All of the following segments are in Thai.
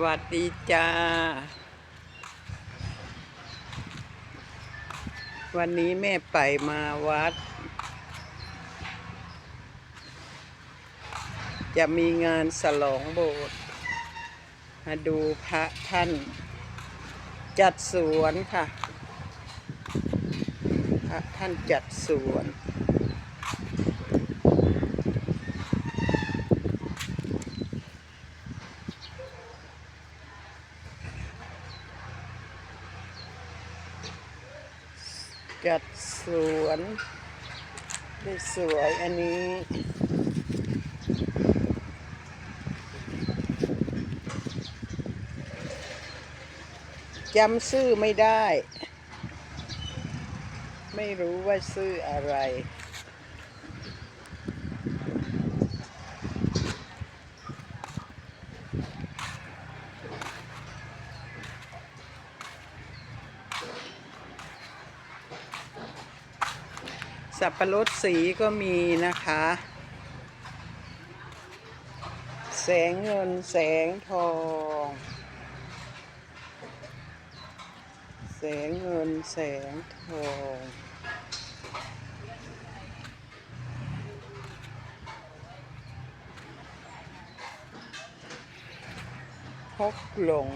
วัสดีจ้า วันนี้แม่ไปมาวัด จะมีงานสลองโบสถ์มาดูพระท่าน จัดสวนค่ะ พระท่านจัดสวน จัดสวนได้สวยอันนี้ จำชื่อไม่ได้ ไม่รู้ว่าชื่ออะไร สับปะรดสีก็มีนะคะ แสงเงินแสงทอง แสงเงินแสงทองฮกหลง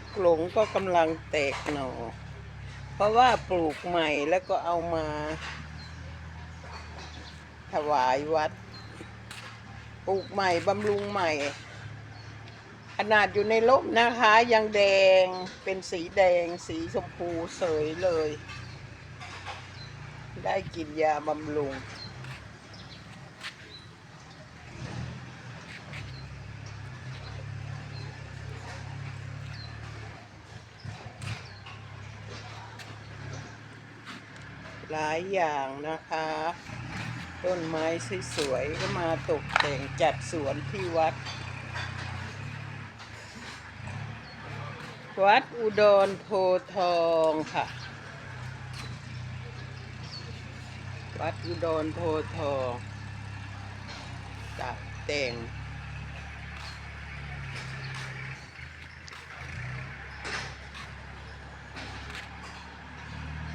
กหลงก็กำลังแตกหน่อ เพราะว่าปลูกใหม่แล้วก็เอามา ถวายวัด ปลูกใหม่บำรุงใหม่ ขนาดอยู่ในร่มนะคะ ยังแดงเป็นสีแดงสีชมพูเสยเลย ได้กินยาบำรุง หลายอย่างนะคะ ต้นไม้สวยๆก็มาตกแต่งจัดสวนที่วัด วัดอุดรโพทองค่ะ วัดอุดรโพทองตัดแต่ง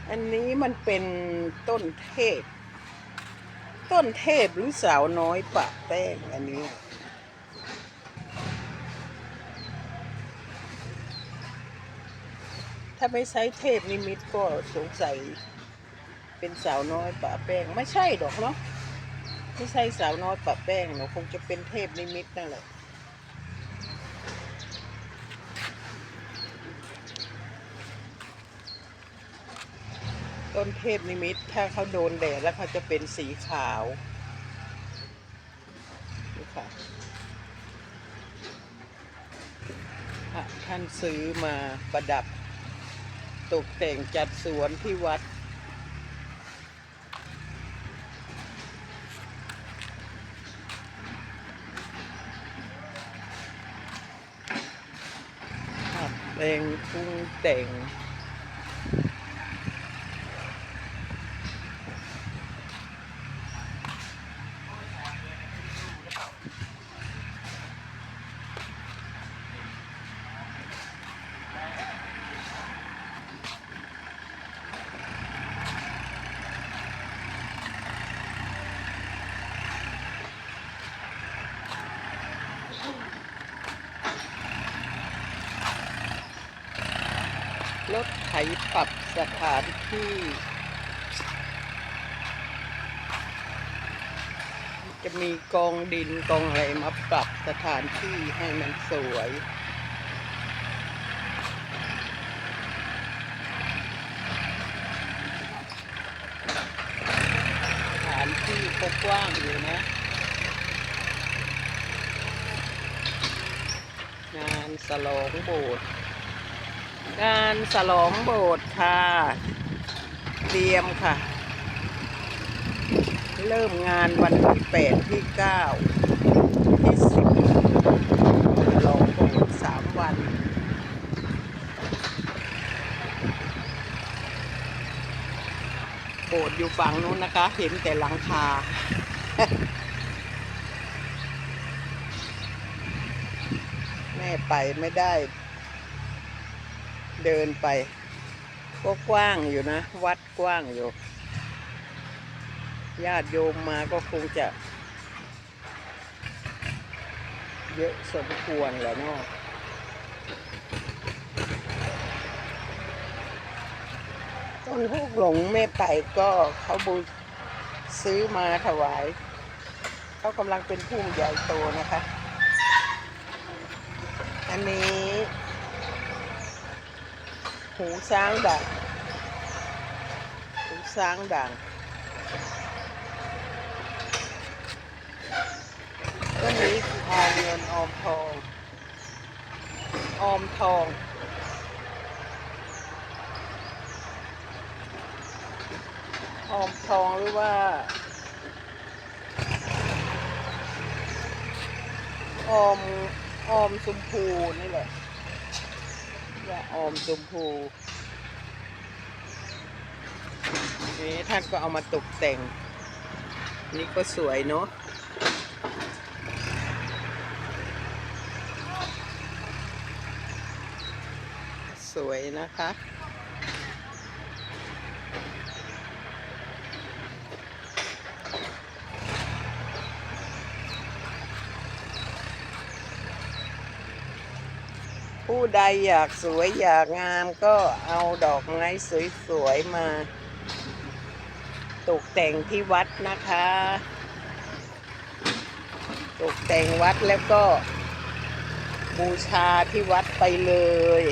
อันนี้มันเป็นต้นเทพ ต้นเทพหรือสาวน้อยปะแป้งอันนี้ ถ้าไม่ใช้เทพนิมิตก็สงสัย เป็นสาวน้อยปะแป้ง ไม่ใช่ดอกเนาะไม่ใช่สาวน้อยปะแป้งเนาะคงจะเป็นเทพนิมิตนั่นแหละ ต้นเทพนิมิตถ้าเขาโดนแดดแล้วเขาจะเป็นสีขาวนี่ค่ะท่านซื้อมาประดับตกแต่งจัดสวนที่วัดผัดแปลงปรุงแต่ง รถไถ สถานที่จะมีกองดินกองอะไรมาปรับสถานที่ให้มันสวย สถานที่ก็กว้างอยู่นะ งานสลองโบสถ์ การสลองโบสถ์ค่ะ เตรียมค่ะ เริ่มงานวันที่แปดที่เก้าที่สิบลองโบสถ์สามวัน โบสถ์อยู่ฝั่งนู้นนะคะ เห็นแต่หลังคาแม่ไปไม่ได้ เดินไป ก็กว้างอยู่นะ วัดกว้างอยู่ ญาติโยมมาก็คงจะ เยอะสมควรแหละเนาะต้นฮูกหลงไม่ไปก็เขาบูซื้อมาถวาย เขากำลังเป็นพุ่มใหญ่โตนะคะ อันนี้ หูช้างด่างหูช้างด่างต้นนี้ทองเงินออมทอง ออมทองออมทองหรือว่าออมออมชมพูนี่แหละ ว่าออมชมพูนี่ท่านก็เอามาตกแต่ง นี่ก็สวยเนาะสวยนะคะ ใดอยากสวยอยากงามก็เอาดอกไม้สวยๆมาตกแต่งที่วัดนะคะ ตกแต่งวัดแล้วก็ บูชาที่วัดไปเลย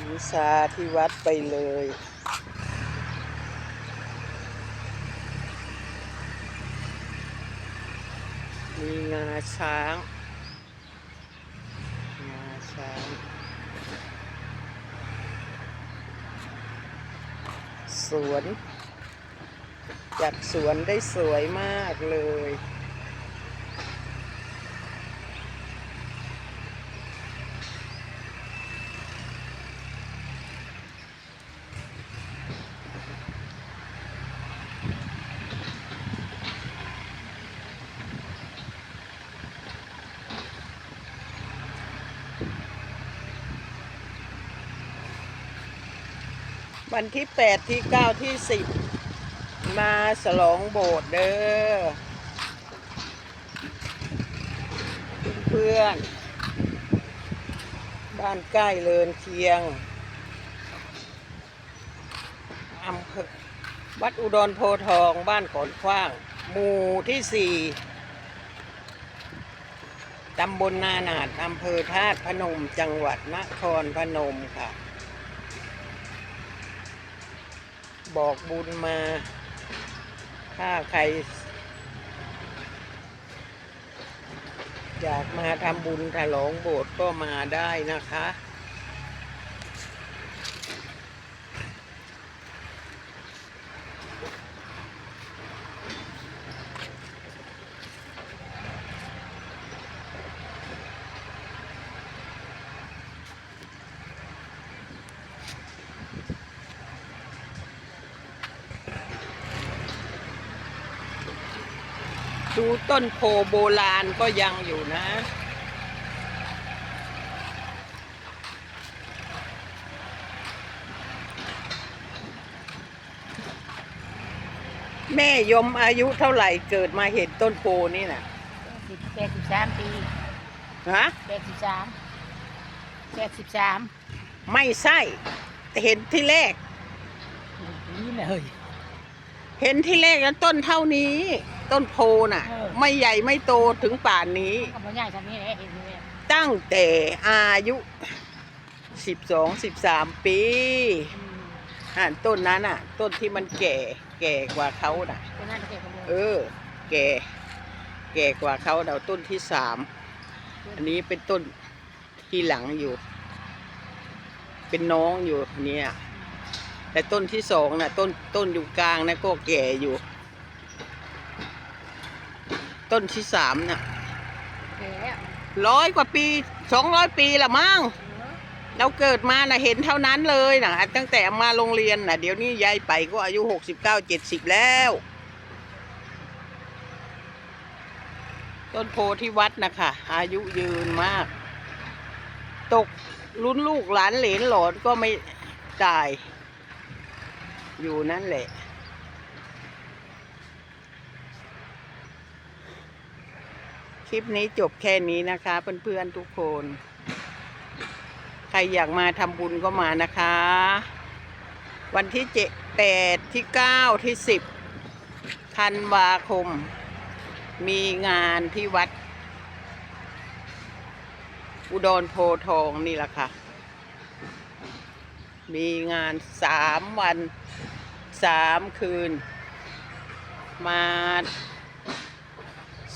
บูชาที่วัดไปเลย มีงาช้างงาช้าง สวน จัดสวนได้สวยมากเลย วันที่แปดที่เก้าที่สิบมาฉลองโบสถ์เด้อเพื่อนบ้านใกล้เลินเคียงอำเภอวัดอุดรโพทองบ้านขอนขว้าง หมู่ที่สี่ตำบลนาหนาดอำเภอธาตุพนมจังหวัดนครพนมค่ะ บอกบุญมา ถ้าใคร อยากมาทำบุญถลองโบสถ์ก็มาได้นะคะ ดูต้นโพโบราณก็ยังอยู่นะ แม่ยมอายุเท่าไหร่เกิดมาเห็นต้นโพนี่น่ะสิบแปดสิบสามปีฮะแปดสิบสามแปดสิบสามไม่ใช่แต่เห็นที่แรกนี่เลยเห็นที่แรกแล้วต้นเท่านี้ ต้นโพน่ะ เออ ไม่ใหญ่ไม่โตถึงป่านนี้ก็มาใหญ่ทำนี่แหละเห็นไหมตั้งแต่อายุสิบสองสิบสามปีอ่าต้นนั้นอะ ต้นที่มันแก่แก่กว่าเขาน่ะคนนั้นเก็บคนเดียวเออ แก่ แก่กว่าเขาเราต้นที่สาม อันนี้เป็นต้นที่หลังอยู่ เป็นน้องอยู่เนี่ย แต่ต้นที่สองน่ะ ต้นต้นอยู่กลางนะก็แก่อยู่ ต้นที่สามน่ะแก่แล้วร้อยกว่าปีสองร้อยปีละมั้งเราเกิดมานะเห็นเท่านั้นเลยนะตั้งแต่มาโรงเรียนนะเดี๋ยวนี้ยายไปก็อายุหกสิบเก้าเจ็ดสิบแล้ว ต้นโพที่วัดนะคะอายุยืนมาก ตกรุ่นลูกหลานเหลนหลอนก็ไม่ตาย อยู่นั่นแหละ ลิปนี้จบแค่นี้นะคะเพื่อนๆทุกคน ใครอยากมาทำบุญก็มานะคะ วันที่เจ็ดแปดที่เก้าที่สิบธันวาคม มีงานที่วัด อุดรโพทองนี่แหละค่ะ มีงานสามวันสามคืน มา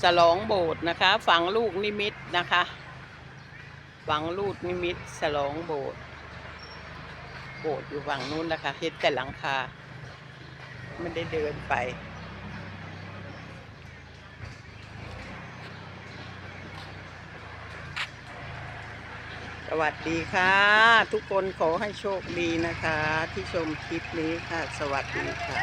สลองโบสถ์นะคะ ฝังลูกนิมิตนะคะ ฝังลูกนิมิตสลองโบสถ์โบสถ์อยู่ฝั่งนู้นนะคะเฮ็ดแต่หลังคาไม่ได้เดินไป สวัสดีค่ะ ทุกคนขอให้โชคดีนะคะ ที่ชมคลิปนี้ค่ะ สวัสดีค่ะ